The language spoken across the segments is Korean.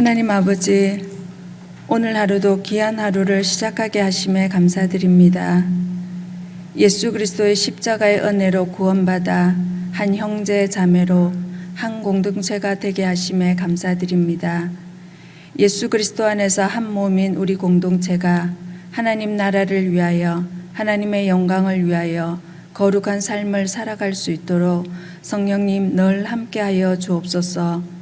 하나님 아버지, 오늘 하루도 귀한 하루를 시작하게 하심에 감사드립니다. 예수 그리스도의 십자가의 은혜로 구원받아 한 형제 자매로 한 공동체가 되게 하심에 감사드립니다. 예수 그리스도 안에서 한 몸인 우리 공동체가 하나님 나라를 위하여 하나님의 영광을 위하여 거룩한 삶을 살아갈 수 있도록 성령님 늘 함께하여 주옵소서.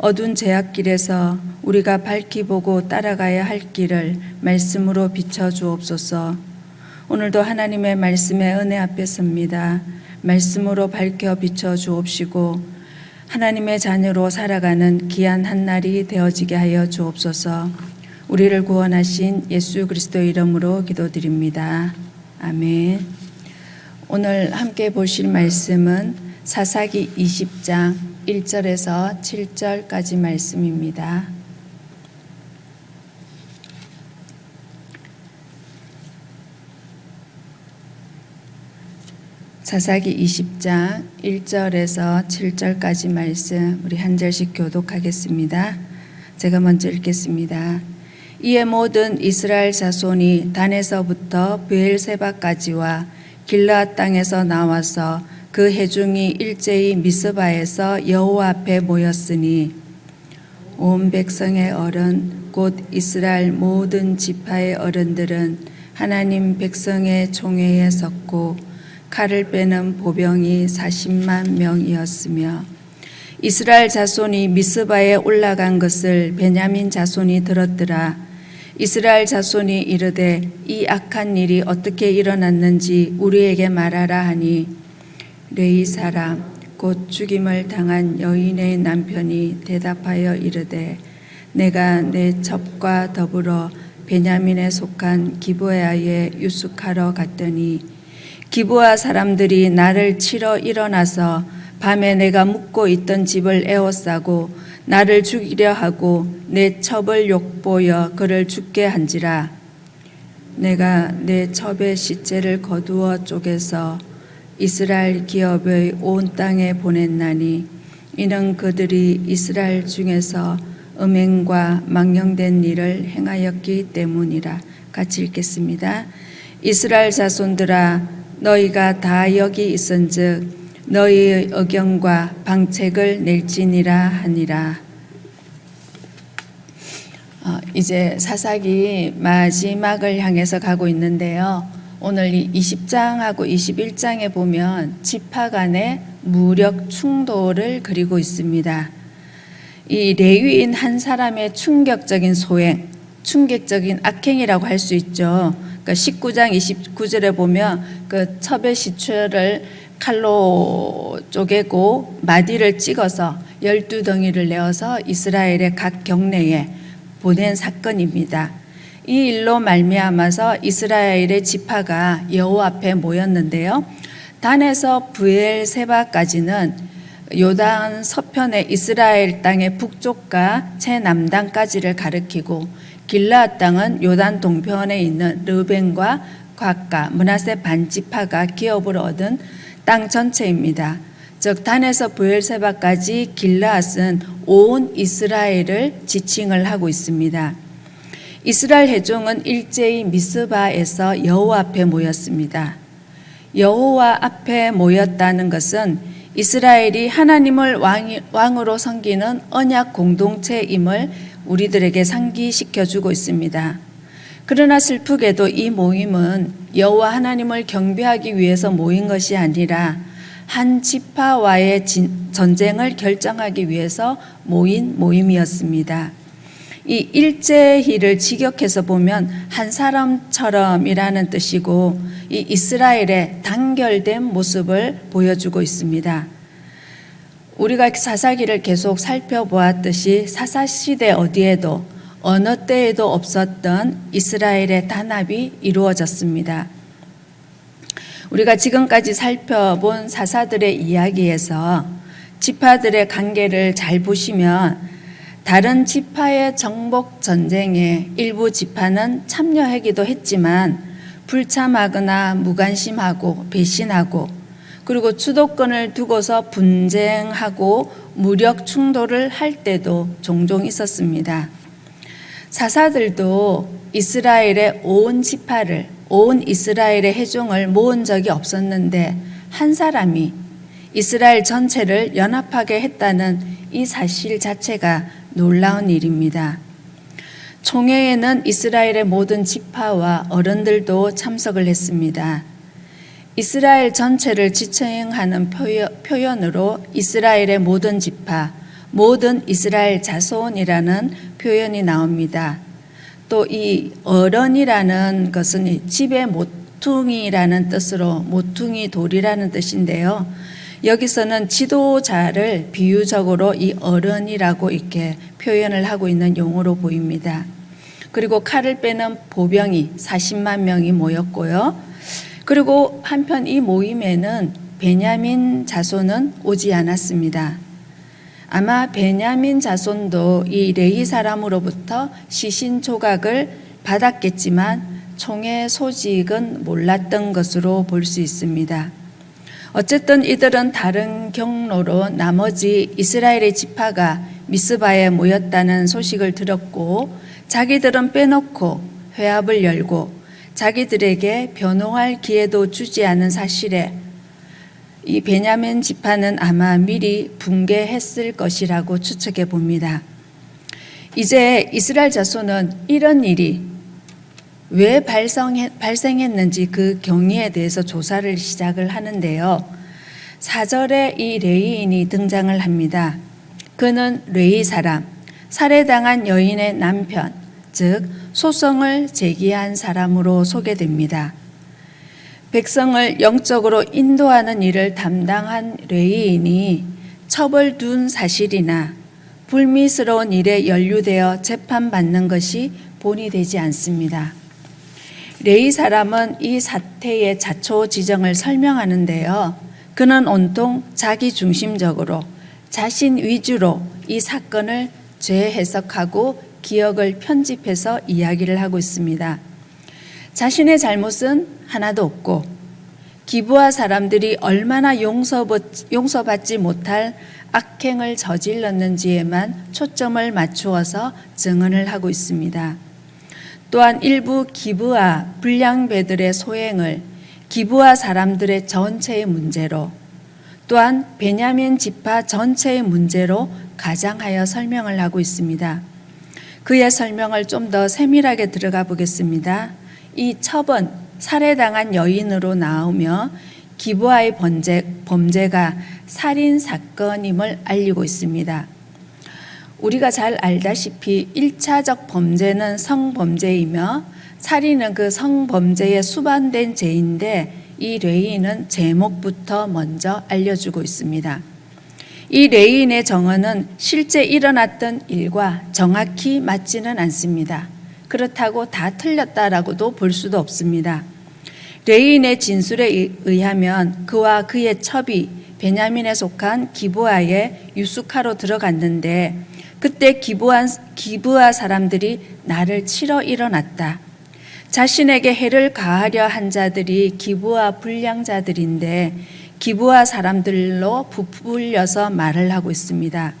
어두운 제약길에서 우리가 밝히 보고 따라가야 할 길을 말씀으로 비춰 주옵소서. 오늘도 하나님의 말씀의 은혜 앞에 섭니다. 말씀으로 밝혀 비춰 주옵시고 하나님의 자녀로 살아가는 귀한 한 날이 되어지게 하여 주옵소서. 우리를 구원하신 예수 그리스도 이름으로 기도드립니다. 아멘. 오늘 함께 보실 말씀은 사사기 20장 1절에서 7절까지 말씀입니다. 사사기 20장 1절에서 7절까지 말씀 우리 한 절씩 교독하겠습니다. 제가 먼저 읽겠습니다. 이에 모든 이스라엘 자손이 단에서부터 브엘세바까지와 길라앗 땅에서 나와서 그 회중이 일제히 미스바에서 여호와 앞에 모였으니 온 백성의 어른 곧 이스라엘 모든 지파의 어른들은 하나님 백성의 총회에 섰고 칼을 빼는 보병이 40만 명이었으며 이스라엘 자손이 미스바에 올라간 것을 베냐민 자손이 들었더라. 이스라엘 자손이 이르되 이 악한 일이 어떻게 일어났는지 우리에게 말하라 하니 레이 사람 곧 죽임을 당한 여인의 남편이 대답하여 이르되 내가 내 첩과 더불어 베냐민에 속한 기브야에 유숙하러 갔더니 기브아 사람들이 나를 치러 일어나서 밤에 내가 묵고 있던 집을 에워싸고 나를 죽이려 하고 내 첩을 욕보여 그를 죽게 한지라. 내가 내 첩의 시체를 거두어 쪼개서 이스라엘 기업의 온 땅에 보냈나니 이는 그들이 이스라엘 중에서 음행과 망령된 일을 행하였기 때문이라 같이 읽겠습니다. 이스라엘 자손들아 너희가 다 여기 있은즉 너희의 의견과 방책을 낼지니라 하니라. 어, 이제 사사기 마지막을 향해서 가고 있는데요. 오늘 이 20장하고 21장에 보면 지파 간의 무력 충돌을 그리고 있습니다. 이 레위인 한 사람의 충격적인 소행, 충격적인 악행이라고 할 수 있죠. 그러니까 19장 29절에 보면 그 첩의 시체를 칼로 쪼개고 마디를 찍어서 열두 덩이를 내어서 이스라엘의 각 경내에 보낸 사건입니다. 이 일로 말미암아서 이스라엘의 지파가 여호와 앞에 모였는데요. 단에서 부엘세바까지는 요단 서편의 이스라엘 땅의 북쪽과 최남단까지를 가리키고 길라앗 땅은 요단 동편에 있는 르벤과 곽과 문하세 반지파가 기업을 얻은 땅 전체입니다. 즉 단에서 부엘세바까지 길라앗은 온 이스라엘을 지칭을 하고 있습니다. 이스라엘 회종은 일제히 미스바에서 여호와 앞에 모였습니다. 여호와 앞에 모였다는 것은 이스라엘이 하나님을 왕으로 섬기는 언약 공동체임을 우리들에게 상기시켜 주고 있습니다. 그러나 슬프게도 이 모임은 여호와 하나님을 경배하기 위해서 모인 것이 아니라 한 지파와의 전쟁을 결정하기 위해서 모인 모임이었습니다. 이 일제희를 직역해서 보면 한 사람처럼이라는 뜻이고 이 이스라엘의 단결된 모습을 보여주고 있습니다. 우리가 사사기를 계속 살펴보았듯이 사사시대 어디에도 어느 때에도 없었던 이스라엘의 단합이 이루어졌습니다. 우리가 지금까지 살펴본 사사들의 이야기에서 지파들의 관계를 잘 보시면 다른 지파의 정복 전쟁에 일부 지파는 참여하기도 했지만 불참하거나 무관심하고 배신하고 그리고 주도권을 두고서 분쟁하고 무력 충돌을 할 때도 종종 있었습니다. 사사들도 이스라엘의 온 지파를 온 이스라엘의 회중을 모은 적이 없었는데 한 사람이 이스라엘 전체를 연합하게 했다는 이 사실 자체가 놀라운 일입니다. 총회에는 이스라엘의 모든 지파와 어른들도 참석을 했습니다. 이스라엘 전체를 지칭하는 표현, 으로 이스라엘의 모든 지파, 모든 이스라엘 자손이라는 표현이 나옵니다. 또 이 어른이라는 것은 이 집의 모퉁이라는 뜻으로 모퉁이 돌이라는 뜻인데요. 여기서는 지도자를 비유적으로 이 어른이라고 이렇게 표현을 하고 있는 용어로 보입니다. 그리고 칼을 빼는 보병이 40만 명이 모였고요. 그리고 한편 이 모임에는 베냐민 자손은 오지 않았습니다. 아마 베냐민 자손도 이 레이 사람으로부터 시신 조각을 받았겠지만 총의 소직은 몰랐던 것으로 볼 수 있습니다. 어쨌든 이들은 다른 경로로 나머지 이스라엘의 지파가 미스바에 모였다는 소식을 들었고 자기들은 빼놓고 회합을 열고 자기들에게 변호할 기회도 주지 않은 사실에 이 베냐민 지파는 아마 미리 붕괴했을 것이라고 추측해 봅니다. 이제 이스라엘 자손은 이런 일이 왜 발생했는지 그 경위에 대해서 조사를 시작을 하는데요. 4절에 이 레이인이 등장을 합니다. 그는 레이 사람, 살해당한 여인의 남편, 즉 소송을 제기한 사람으로 소개됩니다. 백성을 영적으로 인도하는 일을 담당한 레이인이 처벌 둔 사실이나 불미스러운 일에 연루되어 재판받는 것이 본이 되지 않습니다. 레이 사람은 이 사태의 자초 지정을 설명하는데요. 그는 온통 자기 중심적으로 자신 위주로 이 사건을 재해석하고 기억을 편집해서 이야기를 하고 있습니다. 자신의 잘못은 하나도 없고 기부와 사람들이 얼마나 용서받지 못할 악행을 저질렀는지에만 초점을 맞추어서 증언을 하고 있습니다. 또한 일부 기부와 불량배들의 소행을 기부와 사람들의 전체의 문제로 또한 베냐민 지파 전체의 문제로 가장하여 설명을 하고 있습니다. 그의 설명을 좀 더 세밀하게 들어가 보겠습니다. 이 첩은 살해당한 여인으로 나오며 기부와의 범죄, 범죄가 살인 사건임을 알리고 있습니다. 우리가 잘 알다시피 1차적 범죄는 성범죄이며 살인은 그 성범죄에 수반된 죄인데 이 레이는 제목부터 먼저 알려주고 있습니다. 이 레인의 정언은 실제 일어났던 일과 정확히 맞지는 않습니다. 그렇다고 다 틀렸다라고도 볼 수도 없습니다. 레인의 진술에 의하면 그와 그의 첩이 베냐민에 속한 기부아에 유숙하러 들어갔는데 그때 기부한 기부아 사람들이 나를 치러 일어났다. 자신에게 해를 가하려 한 자들이 기부아 불량자들인데 기부아 사람들로 부풀려서 말을 하고 있습니다.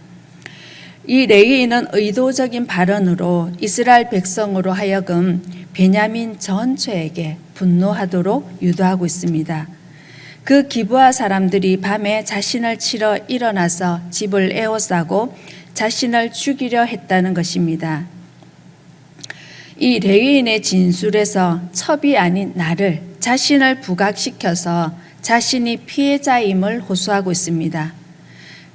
이 레이인은 의도적인 발언으로 이스라엘 백성으로 하여금 베냐민 전체에게 분노하도록 유도하고 있습니다. 그 기부아 사람들이 밤에 자신을 치러 일어나서 집을 에워싸고 자신을 죽이려 했다는 것입니다. 이 레위인의 진술에서 첩이 아닌 나를 자신을 부각시켜서 자신이 피해자임을 호소하고 있습니다.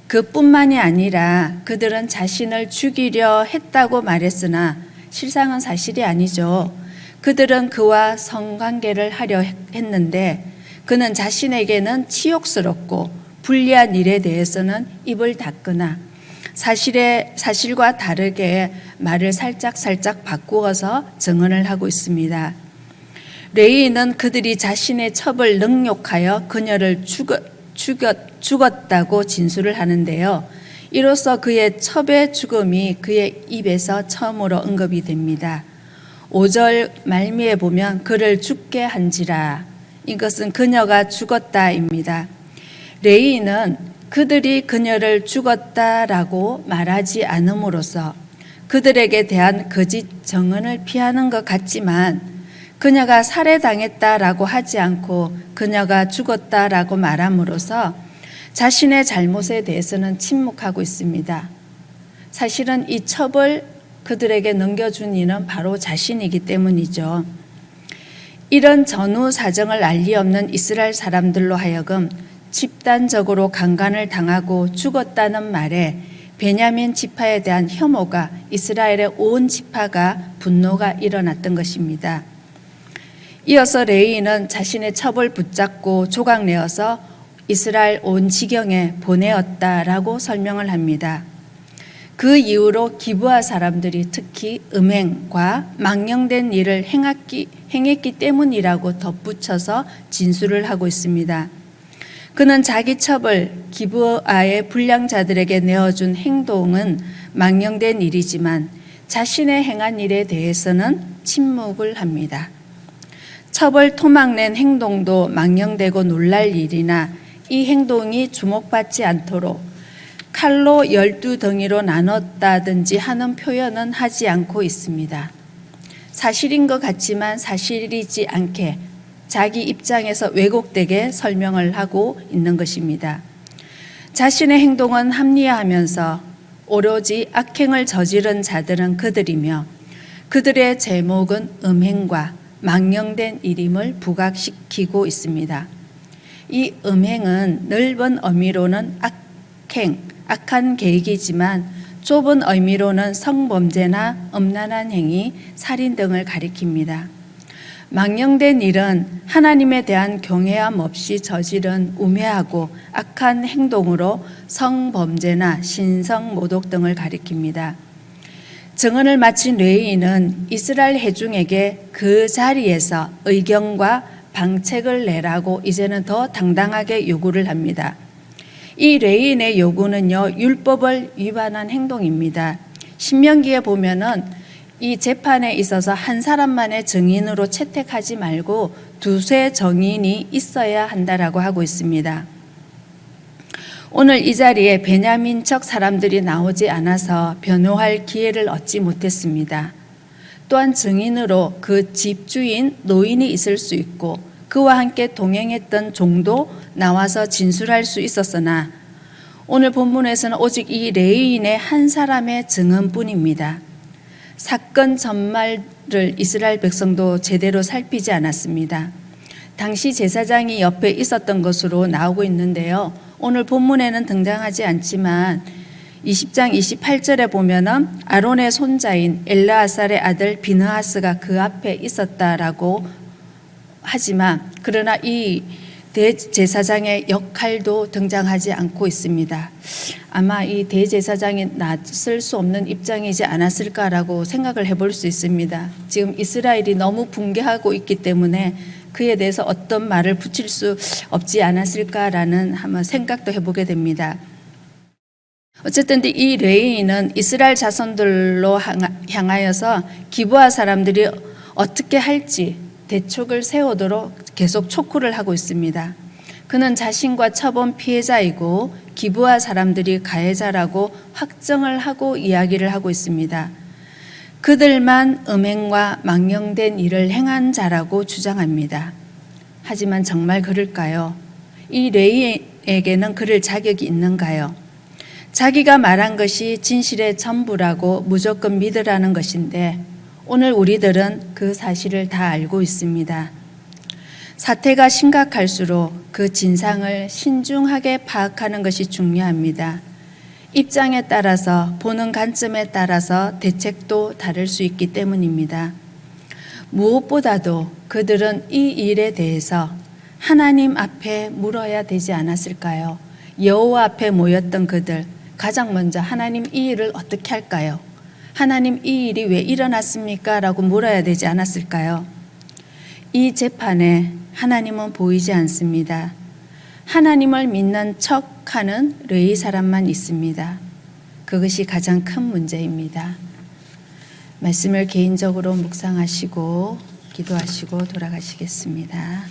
그뿐만이 아니라 그들은 자신을 죽이려 했다고 말했으나 실상은 사실이 아니죠. 그들은 그와 성관계를 하려 했는데 그는 자신에게는 치욕스럽고 불리한 일에 대해서는 입을 닫거나 사실의 사실과 다르게 말을 살짝 살짝 바꾸어서 증언을 하고 있습니다. 레이는 그들이 자신의 첩을 능욕하여 그녀를 죽었, 죽였, 죽었다고 진술을 하는데요. 이로써 그의 첩의 죽음이 그의 입에서 처음으로 언급이 됩니다. 5절 말미에 보면 그를 죽게 한지라 이것은 그녀가 죽었다입니다. 레이는 그들이 그녀를 죽었다라고 말하지 않음으로써 그들에게 대한 거짓 정언을 피하는 것 같지만 그녀가 살해당했다라고 하지 않고 그녀가 죽었다라고 말함으로써 자신의 잘못에 대해서는 침묵하고 있습니다. 사실은 이 첩을 그들에게 넘겨준 이는 바로 자신이기 때문이죠. 이런 전후 사정을 알 리 없는 이스라엘 사람들로 하여금 집단적으로 강간을 당하고 죽었다는 말에 베냐민 지파에 대한 혐오가 이스라엘의 온 지파가 분노가 일어났던 것입니다. 이어서 레이는 자신의 첩을 붙잡고 조각내어서 이스라엘 온 지경에 보내었다라고 설명을 합니다. 그 이후로 기부하 사람들이 특히 음행과 망령된 일을 행했기, 행했기 때문이라고 덧붙여서 진술을 하고 있습니다. 그는 자기 첩을 기부아의 불량자들에게 내어준 행동은 망령된 일이지만 자신의 행한 일에 대해서는 침묵을 합니다. 첩을 토막낸 행동도 망령되고 놀랄 일이나 이 행동이 주목받지 않도록 칼로 열두 덩이로 나눴다든지 하는 표현은 하지 않고 있습니다. 사실인 것 같지만 사실이지 않게 자기 입장에서 왜곡되게 설명을 하고 있는 것입니다. 자신의 행동은 합리화하면서 오로지 악행을 저지른 자들은 그들이며 그들의 제목은 음행과 망령된 일임을 부각시키고 있습니다. 이 음행은 넓은 의미로는 악행, 악한 계획이지만 좁은 의미로는 성범죄나 음란한 행위, 살인 등을 가리킵니다. 망령된 일은 하나님에 대한 경외함 없이 저지른 우매하고 악한 행동으로 성범죄나 신성 모독 등을 가리킵니다. 증언을 마친 레이인은 이스라엘 회중에게 그 자리에서 의견과 방책을 내라고 이제는 더 당당하게 요구를 합니다. 이 레인의 요구는요, 율법을 위반한 행동입니다. 신명기에 보면은 이 재판에 있어서 한 사람만의 증인으로 채택하지 말고 두세 정인이 있어야 한다라고 하고 있습니다. 오늘 이 자리에 베냐민척 사람들이 나오지 않아서 변호할 기회를 얻지 못했습니다. 또한 증인으로 그 집주인 노인이 있을 수 있고 그와 함께 동행했던 종도 나와서 진술할 수 있었으나 오늘 본문에서는 오직 이 레이인의 한 사람의 증언뿐입니다. 사건 전말을 이스라엘 백성도 제대로 살피지 않았습니다. 당시 제사장이 옆에 있었던 것으로 나오고 있는데요. 오늘 본문에는 등장하지 않지만 20장 28절에 보면은 아론의 손자인 엘라아살의 아들 비느하스가 그 앞에 있었다라고 하지만 그러나 이 대제사장의 역할도 등장하지 않고 있습니다. 아마 이 대제사장이 낯설 수 없는 입장이지 않았을까라고 생각을 해볼 수 있습니다. 지금 이스라엘이 너무 붕괴하고 있기 때문에 그에 대해서 어떤 말을 붙일 수 없지 않았을까라는 한번 생각도 해보게 됩니다. 어쨌든 이 레이인은 이스라엘 자손들로 향하여서 기부하 사람들이 어떻게 할지 대촉을 세우도록 계속 촉구를 하고 있습니다. 그는 자신과 처본 피해자이고 기부하 사람들이 가해자라고 확정을 하고 이야기를 하고 있습니다. 그들만 음행과 망령된 일을 행한 자라고 주장합니다. 하지만 정말 그럴까요? 이 레이에게는 그럴 자격이 있는가요? 자기가 말한 것이 진실의 전부라고 무조건 믿으라는 것인데 오늘 우리들은 그 사실을 다 알고 있습니다. 사태가 심각할수록 그 진상을 신중하게 파악하는 것이 중요합니다. 입장에 따라서 보는 관점에 따라서 대책도 다를 수 있기 때문입니다. 무엇보다도 그들은 이 일에 대해서 하나님 앞에 물어야 되지 않았을까요? 여호와 앞에 모였던 그들 가장 먼저 하나님 이 일을 어떻게 할까요? 하나님 이 일이 왜 일어났습니까? 라고 물어야 되지 않았을까요? 이 재판에 하나님은 보이지 않습니다. 하나님을 믿는 척 하는 레이 사람만 있습니다. 그것이 가장 큰 문제입니다. 말씀을 개인적으로 묵상하시고 기도하시고 돌아가시겠습니다.